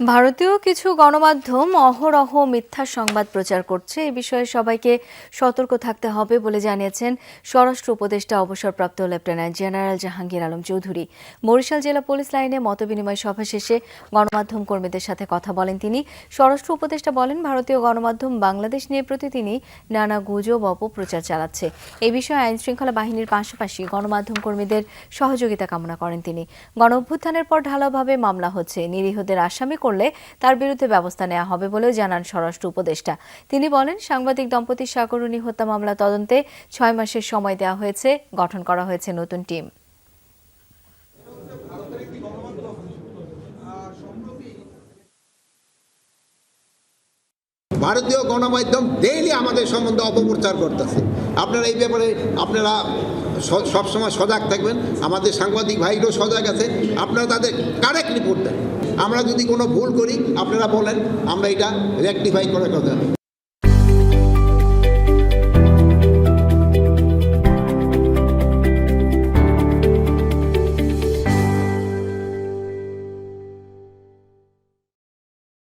ভারতীয় কিছু গণমাধ্যম অহরহ মিথ্যা সংবাদ প্রচার করছে। এ বিষয়ে সবাইকে সতর্ক থাকতে হবে বলে জানিয়েছেন স্বরাষ্ট্র উপদেষ্টা অবসরপ্রাপ্ত লেফটেন্যান্ট জেনারেল জাহাঙ্গীর আলম চৌধুরী। বরিশাল জেলা পুলিশ লাইনে মতবিনিময় সভা শেষে গণমাধ্যম কর্মীদের সাথে কথা বলেন তিনি। স্বরাষ্ট্র উপদেষ্টা বলেন, ভারতীয় গণমাধ্যম বাংলাদেশ নিয়ে প্রতিদিনই নানা গুজব অপপ্রচার চালাচ্ছে। এ বিষয়ে আইন শৃঙ্খলা বাহিনীর পাশাপাশি গণমাধ্যম কর্মীদের সহযোগিতা কামনা করেন তিনি। গণ অভ্যুত্থানের পর ঢালাওভাবে মামলা হচ্ছে। নিরীহদের আসামি করলে তার বিরুদ্ধে ব্যবস্থা নেওয়া হবে বলেও জানান স্বরাষ্ট্র উপদেষ্টা। তিনি বলেন, সাংবাদিক দম্পতি সাগরণী হত্যা মামলা তদন্তে ছয় মাসের সময় দেওয়া হয়েছে, গঠন করা হয়েছে নতুন টিম। ভারতীয় গণমাধ্যম ডেইলি আমাদের সম্বন্ধে অপপ্রচার করতেছে। আপনারা এই ব্যাপারে আপনারা সবসময় সজাগ থাকবেন। আমাদের সাংবাদিক ভাইরাও সজাগ আছে। আপনারা তাদের কারেক্ট রিপোর্ট দেন। আমরা যদি কোনো ভুল করি, আপনারা বলেন, আমরা এটা রেকটিফাই করার কথা।